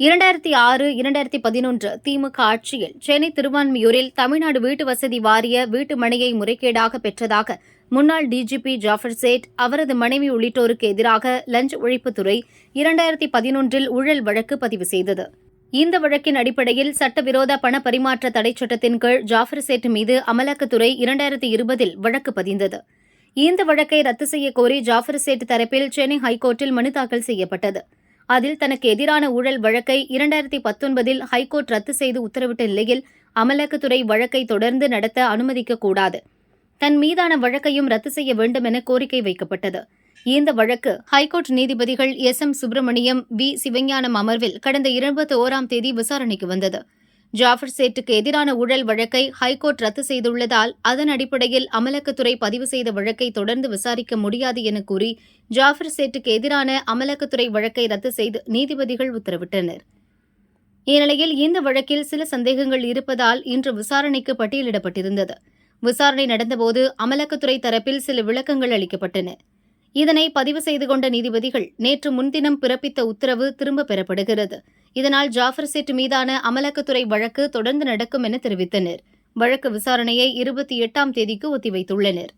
இரண்டாயிரத்தி ஆறு இரண்டாயிரத்தி பதினொன்று திமுக ஆட்சியில் சென்னை திருவான்மியூரில் தமிழ்நாடு வீட்டு வசதி வாரிய வீட்டு மனையை முறைகேடாக பெற்றதாக முன்னாள் டிஜிபி ஜாஃபர் சேட் அவரது மனைவி உள்ளிட்டோருக்கு எதிராக லஞ்ச ஒழிப்புத்துறை இரண்டாயிரத்தி பதினொன்றில் ஊழல் வழக்கு பதிவு செய்தது. இந்த வழக்கின் அடிப்படையில் சட்டவிரோத பண பரிமாற்ற தடைச் சட்டத்தின் கீழ் ஜாஃபர் சேட் மீது அமலாக்கத்துறை இரண்டாயிரத்தி இருபதில் வழக்கு பதிந்தது. இந்த வழக்கை ரத்து செய்ய கோரி ஜாஃபர் சேட் தரப்பில் சென்னை ஹைகோர்ட்டில் மனு தாக்கல் செய்யப்பட்டது. அதில் தனக்கு எதிரான ஊழல் வழக்கை இரண்டாயிரத்தி பத்தொன்பதில் ஹைகோர்ட் ரத்து செய்து உத்தரவிட்ட நிலையில் அமலாக்கத்துறை வழக்கை தொடர்ந்து நடத்த அனுமதிக்க கூடாது. தன் மீதான வழக்கையும் ரத்து செய்ய வேண்டும் என கோரிக்கை வைக்கப்பட்டது. இந்த வழக்கு ஹைகோர்ட் நீதிபதிகள் S M Subramaniam V Sivagnanam அமர்வில் கடந்த இருபத்தி ஓராம் தேதி விசாரணைக்கு வந்தது. ஜாஃபர் சேட்டுக்கு எதிரான ஊழல் வழக்கை ஹைகோர்ட் ரத்து செய்துள்ளதால் அதன் அடிப்படையில் அமலாக்கத்துறை பதிவு செய்த வழக்கை தொடர்ந்து விசாரிக்க முடியாது என கூறி ஜாஃபர் சேட்டுக்கு எதிரான அமலாக்கத்துறை வழக்கை ரத்து செய்து நீதிபதிகள் உத்தரவிட்டனர். இந்நிலையில் இந்த வழக்கில் சில சந்தேகங்கள் இருப்பதால் இன்று விசாரணைக்கு பட்டியலிடப்பட்டிருந்தது. விசாரணை நடந்தபோது அமலாக்கத்துறை தரப்பில் சில விளக்கங்கள் அளிக்கப்பட்டன. இதனை பதிவு செய்து கொண்ட நீதிபதிகள் நேற்று முன்தினம் பிறப்பித்த உத்தரவு திரும்பப் பெறப்படுகிறது. இதனால் ஜாஃபர் சேட் மீதான அமலாக்கத்துறை வழக்கு தொடர்ந்து நடக்கும் என தெரிவித்தனர். வழக்கு விசாரணையை இருபத்தி எட்டாம் தேதிக்கு ஒத்திவைத்துள்ளனர்.